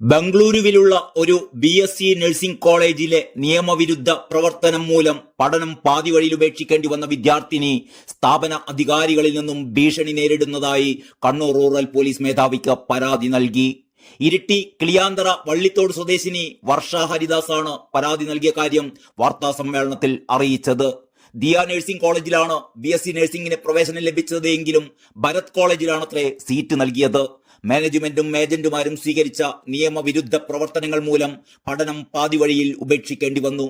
ബംഗളൂരുവിലുള്ള ഒരു B S C nursing കോളേജിലെ നിയമവിരുദ്ധ പ്രവർത്തനം മൂലം പഠനം പാതി വഴിയിൽ ഉപേക്ഷിക്കേണ്ടി വന്ന വിദ്യാർത്ഥിനി സ്ഥാപന അധികാരികളിൽ നിന്നും ഭീഷണി നേരിടുന്നതായി കണ്ണൂർ റൂറൽ പോലീസ് മേധാവിക്ക് പരാതി നൽകി. ഇരിട്ടി കിളിയാന്തറ വള്ളിത്തോട് സ്വദേശിനി വർഷ ഹരിദാസാണ് പരാതി നൽകിയ കാര്യം വാർത്താ സമ്മേളനത്തിൽ അറിയിച്ചത്. ദിയ നഴ്സിംഗ് കോളേജിലാണ് ബി എസ് സി നഴ്സിംഗിന് പ്രവേശനം ലഭിച്ചത് എങ്കിലും ഭരത് കോളേജിലാണത്രേ സീറ്റ് നൽകിയത്. മാനേജ്മെന്റും ഏജന്റുമാരും സ്വീകരിച്ച നിയമവിരുദ്ധ പ്രവർത്തനങ്ങൾ മൂലം പഠനം പാതിവഴിയിൽ ഉപേക്ഷിക്കേണ്ടി വന്നു.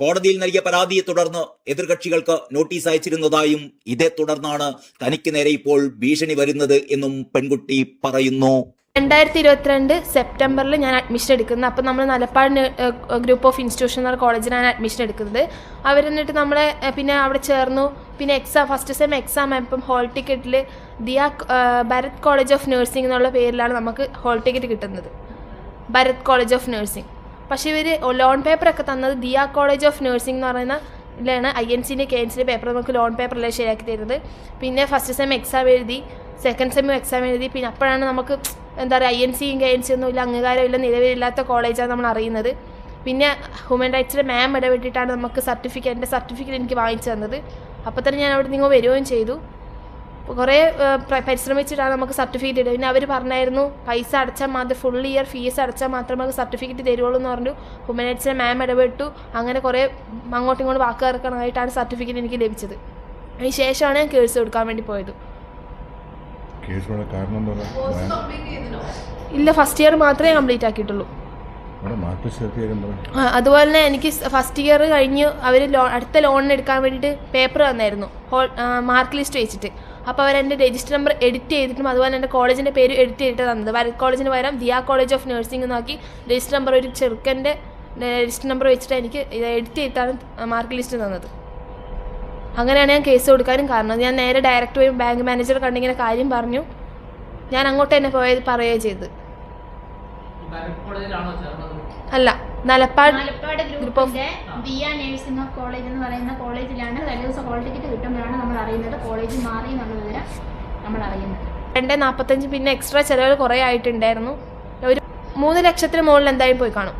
കോടതിയിൽ നൽകിയ പരാതിയെ തുടർന്ന് എതിർകക്ഷികൾക്ക് നോട്ടീസ് അയച്ചിരുന്നതായും ഇതേ തുടർന്നാണ് തനിക്ക് നേരെ ഇപ്പോൾ ഭീഷണി വരുന്നത് എന്നും പെൺകുട്ടി പറയുന്നു. രണ്ടായിരത്തി ഇരുപത്തിരണ്ട് സെപ്റ്റംബറിൽ ഞാൻ അഡ്മിഷൻ എടുക്കുന്നത് അപ്പോൾ നമ്മൾ നലപ്പാട് ഗ്രൂപ്പ് ഓഫ് ഇൻസ്റ്റിറ്റ്യൂഷൻ കോളേജിലാണ് അഡ്മിഷൻ എടുക്കുന്നത്. അവരെന്നിട്ട് നമ്മളെ പിന്നെ അവിടെ ചേർന്നു. പിന്നെ എക്സാം ഫസ്റ്റ് സെം എക്സാം ആയപ്പം ഹോൾ ടിക്കറ്റിൽ Diya Bharat college of nursing എന്നുള്ള പേരിലാണ് നമുക്ക് ഹോൾ ടിക്കറ്റ് കിട്ടുന്നത്. ഭരത് കോളേജ് ഓഫ് നഴ്സിംഗ് പക്ഷേ ഇവർ ലോൺ പേപ്പറൊക്കെ തന്നത് ദിയ കോളേജ് ഓഫ് നഴ്സിംഗ് എന്ന് പറയുന്ന ഇതിലാണ് ഐ എൻ സിന്റെ കെ എൻ സിന്റെ പേപ്പർ നമുക്ക് ലോൺ പേപ്പറിലെ ശരിയാക്കി തരുന്നത്. പിന്നെ ഫസ്റ്റ് സെം എക്സാം എഴുതി സെക്കൻഡ് സെമ്മും എക്സാം എഴുതി പിന്നെ അപ്പോഴാണ് നമുക്ക് എന്താ പറയുക ഐ എൻ സിയും കെ എൻ സി ഒന്നും ഇല്ല അംഗീകാരമില്ല നിലവിലില്ലാത്ത കോളേജാണ് നമ്മൾ അറിയുന്നത്. പിന്നെ ഹ്യൂമൻ റൈറ്റ്സിലെ മാം ഇടപെട്ടിട്ടാണ് നമുക്ക് സർട്ടിഫിക്കറ്റ് എന്റെ സർട്ടിഫിക്കറ്റ് എനിക്ക് വാങ്ങിച്ചു തന്നത്. അപ്പോൾ തന്നെ ഞാൻ അവിടെ നിങ്ങൾ വരികയും ചെയ്തു. കുറേ പരിശ്രമിച്ചിട്ടാണ് നമുക്ക് സർട്ടിഫിക്കറ്റ് ഇടുക. പിന്നെ അവർ പറഞ്ഞായിരുന്നു പൈസ അടച്ചാൽ മാത്രം ഫുൾ ഇയർ ഫീസ് അടച്ചാൽ മാത്രമേ നമുക്ക് സർട്ടിഫിക്കറ്റ് തരുള്ളൂ എന്ന് പറഞ്ഞു. ഹ്യൂമനൈറ്റ്സിലെ മാം ഇടപെട്ടു. അങ്ങനെ കുറേ അങ്ങോട്ടും ഇങ്ങോട്ടും വാക്ക് ഇറക്കണമായിട്ടാണ് സർട്ടിഫിക്കറ്റ് എനിക്ക് ലഭിച്ചത്. അതിന് ശേഷമാണ് ഞാൻ കേസ് കൊടുക്കാൻ വേണ്ടി പോയത്. കേസ് വേണം കാരണം എന്താ? പറയുക ഇല്ല ഫസ്റ്റ് ഇയർ മാത്രമേ കംപ്ലീറ്റ് ആക്കിയിട്ടുള്ളൂ. അതുപോലെ തന്നെ എനിക്ക് ഫസ്റ്റ് ഇയർ കഴിഞ്ഞ് അവർ അടുത്ത ലോണിന് എടുക്കാൻ വേണ്ടിയിട്ട് പേപ്പർ തന്നായിരുന്നു. ഹോൾ മാർക്ക് ലിസ്റ്റ് വെച്ചിട്ട്. അപ്പോൾ അവർ എന്റെ രജിസ്റ്റർ നമ്പർ എഡിറ്റ് ചെയ്തിട്ടും അതുപോലെ എന്റെ കോളേജിന്റെ പേര് എഡിറ്റ് ചെയ്തിട്ട് തന്നത്. വരത് കോളേജിന് പകരം ദിയ കോളേജ് ഓഫ് നഴ്സിംഗ് നോക്കി രജിസ്റ്റർ നമ്പർ ഒരു ചെറുക്കന്റെ രജിസ്റ്റർ നമ്പർ വെച്ചിട്ട് എനിക്ക് എഡിറ്റ് ചെയ്തിട്ടാണ് മാർക്ക് ലിസ്റ്റ് തന്നത്. അങ്ങനെയാണ് ഞാൻ കേസ് കൊടുക്കാനും കാരണം. ഞാൻ നേരെ ഡയറക്റ്റ് പോയി ബാങ്ക് മാനേജർ കണ്ടിങ്ങനെ കാര്യം പറഞ്ഞു. ഞാൻ അങ്ങോട്ട് തന്നെ പോയത് പറയുകയാണ് ചെയ്തത്. അല്ല നലപ്പാട് ഓഫ് ഗ്രൂപ്പിന്റെ ദിയ നഴ്സിംഗ് ഓഫ് കോളേജ് എന്ന് പറയുന്ന കോളേജിലാണ്. തലേ ദിവസം ഹോൾ ടിക്കറ്റ് കിട്ടുമ്പോഴാണ് നമ്മൾ അറിയുന്നത്. കോളേജ് മാറി എന്നുള്ള വിവരം നമ്മൾ അറിയുന്നത്. രണ്ട് നാൽപ്പത്തഞ്ച് പിന്നെ എക്സ്ട്രാ ചിലവ് കുറേ ആയിട്ടുണ്ടായിരുന്നു. ഒരു മൂന്ന് ലക്ഷത്തിന് മുകളിൽ എന്തായാലും പോയി കാണും.